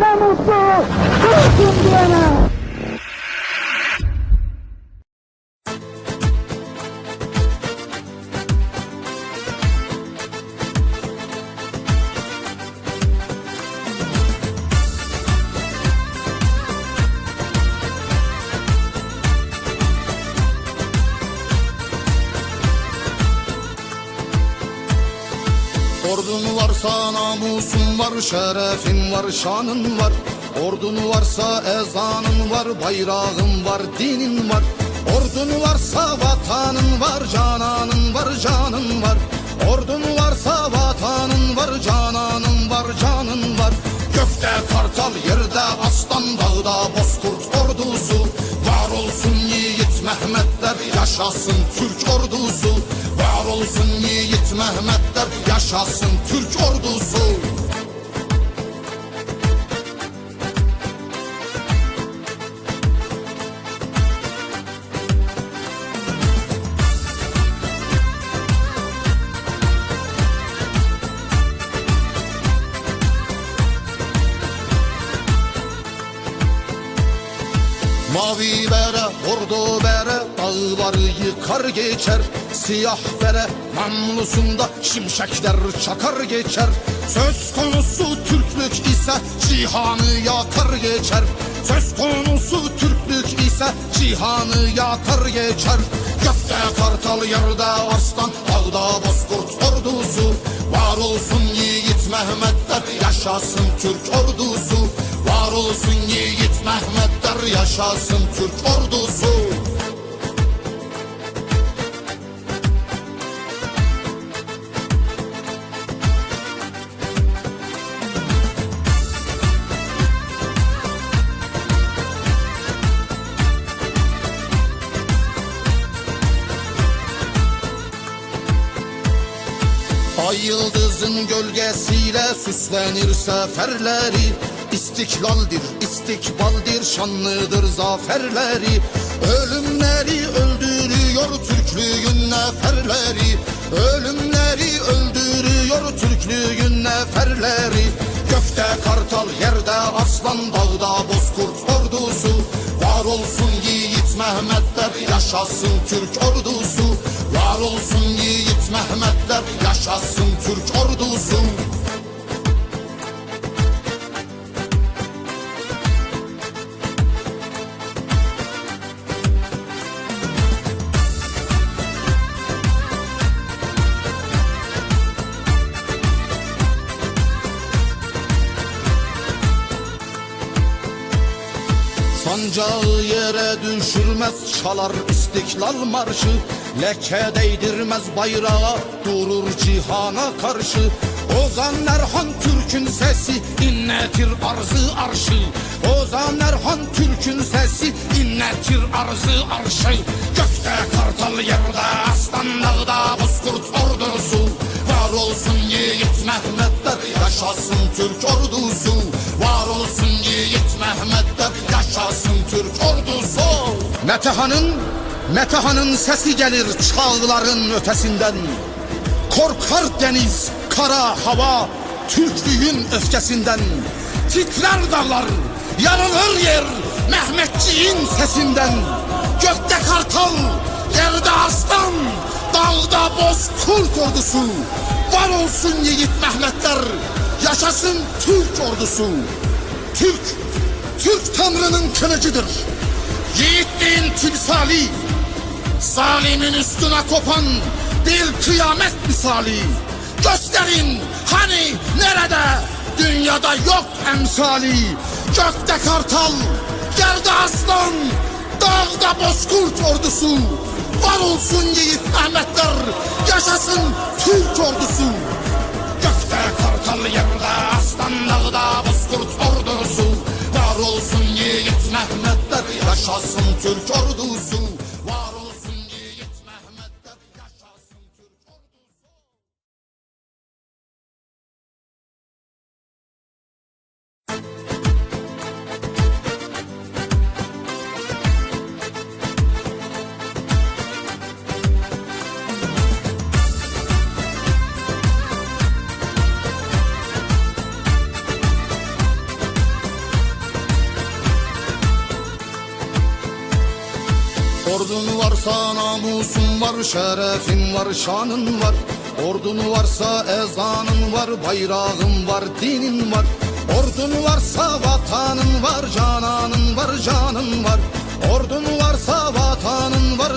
那么多都听见了 Ordun varsa namusun var, şerefin var, şanın var. Ordun varsa ezanın var, bayrağın var, dinin var. Ordun varsa vatanın var, cananın var, canın var. Ordun varsa vatanın var, cananın var, canın var. Gökte kartal, yerde aslan, dağda bozkurt ordusu. Var olsun yiğit Mehmetler, yaşasın Türk ordusu. Var olsun yiğit Mehmetler, yaşasın Türk ordusu. Mavi bere, bordo bere, dağları yıkar geçer. Siyah bere, namlusunda şimşekler çakar geçer. Söz konusu Türklük ise cihanı yakar geçer. Söz konusu Türklük ise cihanı yakar geçer. Gökte kartal, yerde aslan, dağda bozkurt ordusu. Var olsun yiğit Mehmetler, yaşasın Türk ordusu. Var olsun yiğit Mehmetler, yaşasın Türk ordusu Ay yıldızın gölgesiyle süslenir seferleri. İstiklaldir, istikbaldir, şanlıdır zaferleri. Ölümleri öldürüyor Türklüğün neferleri. Ölümleri öldürüyor Türklüğün neferleri. Gökte kartal, yerde aslan, dağda bozkurt Mehmetler, yaşasın Türk ordusu. Var olsun yiğit Mehmetler, yaşasın Türk ordusu Sancağı yere düşürmez çalar istiklal marşı. Leke değdirmez bayrağa durur cihana karşı. Ozan Erhan Türk'ün sesi inletir arzı arşı. Ozan Erhan Türk'ün sesi inletir arzı arşı. Gökte kartal yerde aslan dağda bozkurt ordusu. Var olsun yiğit Mehmetler yaşasın Türk ordusu ordusu Metehan'ın Metehan'ın sesi gelir çağların ötesinden. Korkar deniz, kara hava Türklüğün öfkesinden. Titrer dağlar, yanılır yer Mehmetçiğin sesinden. Gökte kartal, yerde aslan Dağda bozkurt ordusu. Var olsun yiğit Mehmetler Yaşasın Türk ordusu. Türk, Türk Tanrı'nın kılıcıdır Yiğitliğin timsali Zalimin üstüne kopan bir kıyamet misali. Gösterin hani nerede dünyada yok emsali. Gökte kartal, yerde aslan, dağda bozkurt ordusu. Var olsun yiğit Mehmetler, yaşasın Türk ordusu. Gökte kartal yerde aslan dağda bozkurt ordusu. Var olsun yiğit Mehmetler, yaşasın Türk ordusu Ordun varsa namusun var, şerefin var, şanın var. Ordun varsa ezanın var, bayrağın var, dinin var. Ordun varsa vatanın var, cananın var, canın var. Ordun varsa vatanın var,